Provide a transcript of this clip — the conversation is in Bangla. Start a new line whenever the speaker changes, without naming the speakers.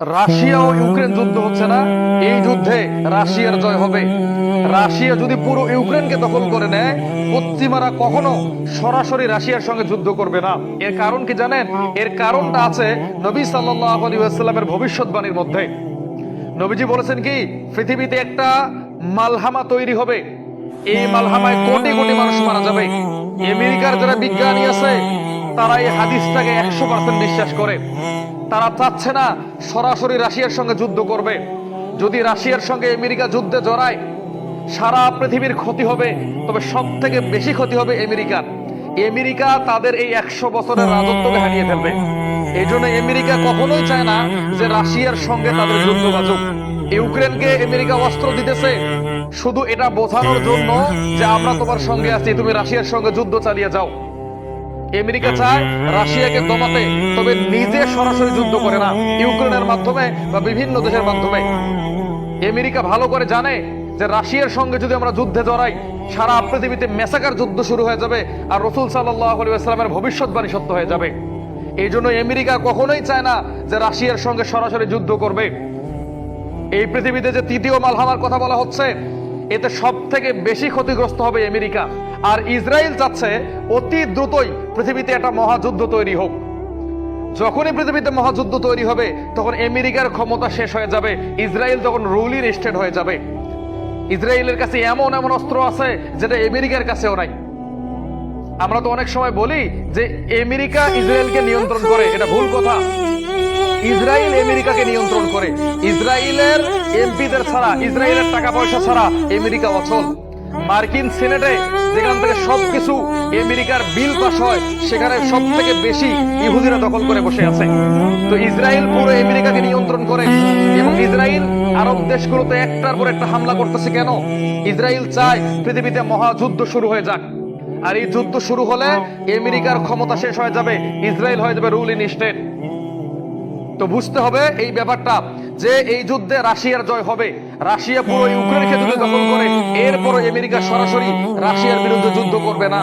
রাশিয়া ও ইউক্রেন যুদ্ধ হচ্ছে না, এই যুদ্ধে রাশিয়ার জয় হবে। রাশিয়া যদি পুরো ইউক্রেনকে দখল করে নেয়, পশ্চিমারা কখনো সরাসরি রাশিয়ার সঙ্গে যুদ্ধ করবে না। এর কারণ কি জানেন? এর কারণটা আছে নবী সাল্লাল্লাহু আলাইহি ভবিষ্যৎবাণীর মধ্যে। নবীজি বলেছেন কি, পৃথিবীতে একটা মালহামা তৈরি হবে। এই মালহামায় কোটি কোটি মানুষ মারা যাবে। আমেরিকার যারা বিজ্ঞানী আছে, তারা এই হাদিসটাকে একশো পার্সেন্ট বিশ্বাস করে। তারা চাচ্ছে না সরাসরি রাশিয়ার সঙ্গে যুদ্ধ করবে। যদি রাশিয়ার সঙ্গে আমেরিকা যুদ্ধে জড়ায়, সারা পৃথিবীর ক্ষতি হবে, তবে সব থেকে বেশি ক্ষতি হবে আমেরিকার। আমেরিকা তাদের এই একশো বছরের রাজত্বকে হারিয়ে ফেলবে। এই জন্য আমেরিকা কখনোই চায় না যে রাশিয়ার সঙ্গে তাদের যুদ্ধ বাজুক। ইউক্রেনকে আমেরিকা অস্ত্র দিতেছে। শুধু এটা বোঝানোর জন্য যে আমরা তোমার সঙ্গে আছি, তুমি রাশিয়ার সঙ্গে যুদ্ধ চালিয়ে যাও। আমেরিকা চায় রাশিয়াকে দমাতে, তবে নিজে সরাসরি যুদ্ধ করে না। ইউক্রেনের মাধ্যমে বা বিভিন্ন দেশের মাধ্যমে। আমেরিকা ভালো করে জানে যে রাশিয়ার সঙ্গে যদি আমরা যুদ্ধে জড়াই, সারা পৃথিবীতে মেসাকার যুদ্ধ শুরু হয়ে যাবে আর রসুল সাল্লামের ভবিষ্যৎবাণী সত্য হয়ে যাবে। এই জন্য আমেরিকা কখনোই চায় না যে রাশিয়ার সঙ্গে সরাসরি যুদ্ধ করবে। এই পৃথিবীতে যে তৃতীয় মালহামার কথা বলা হচ্ছে এতে সব থেকে বেশি ক্ষতিগ্রস্ত হবে আমেরিকা। আর ইসরায়েল চাচ্ছে অতি দ্রুতই পৃথিবীতে একটা মহাযুদ্ধ তৈরি হোক। যখনই পৃথিবীতে মহাযুদ্ধ তৈরি হবে, তখন আমেরিকার ক্ষমতা শেষ হয়ে যাবে। ইসরায়েল তখন রুলিং স্টেট হয়ে যাবে। ইসরায়েলের কাছে এমন এমন অস্ত্র আছে যেটা আমেরিকার কাছেও নাই। আমরা তো অনেক সময় বলি যে আমেরিকা ইসরায়েলকে নিয়ন্ত্রণ করে, এটা ভুল কথা। ইসরায়েল আমেরিকাকে নিয়ন্ত্রণ করে। ইসরায়েলের এমপিদের ছাড়া, ইসরায়েলের টাকা পয়সা ছাড়া আমেরিকা অচল। মার্কিন সিনেটে যেখান থেকে সবকিছু আমেরিকার বিল পাস হয়, সেখানে সব থেকে বেশি ইহুদিরা দখল করে বসে আছে। তো ইসরায়েল পুরো আমেরিকাকে নিয়ন্ত্রণ করে এবং ইসরায়েল আরব দেশগুলোতে একটার পর একটা হামলা করতেছে কেন? ইসরায়েল চায় পৃথিবীতে মহাযুদ্ধ শুরু হয়ে যাক। আর এই যুদ্ধ শুরু হলে আমেরিকার ক্ষমতা শেষ হয়ে যাবে, ইসরায়েল হয়ে যাবে রুল ইন স্টেট। তো বুঝতে হবে এই ব্যাপারটা যে এই যুদ্ধে রাশিয়ার জয় হবে। রাশিয়া পুরো ইউক্রেনকে যদি দখল করে। এরপরে আমেরিকা সরাসরি রাশিয়ার বিরুদ্ধে যুদ্ধ করবে না।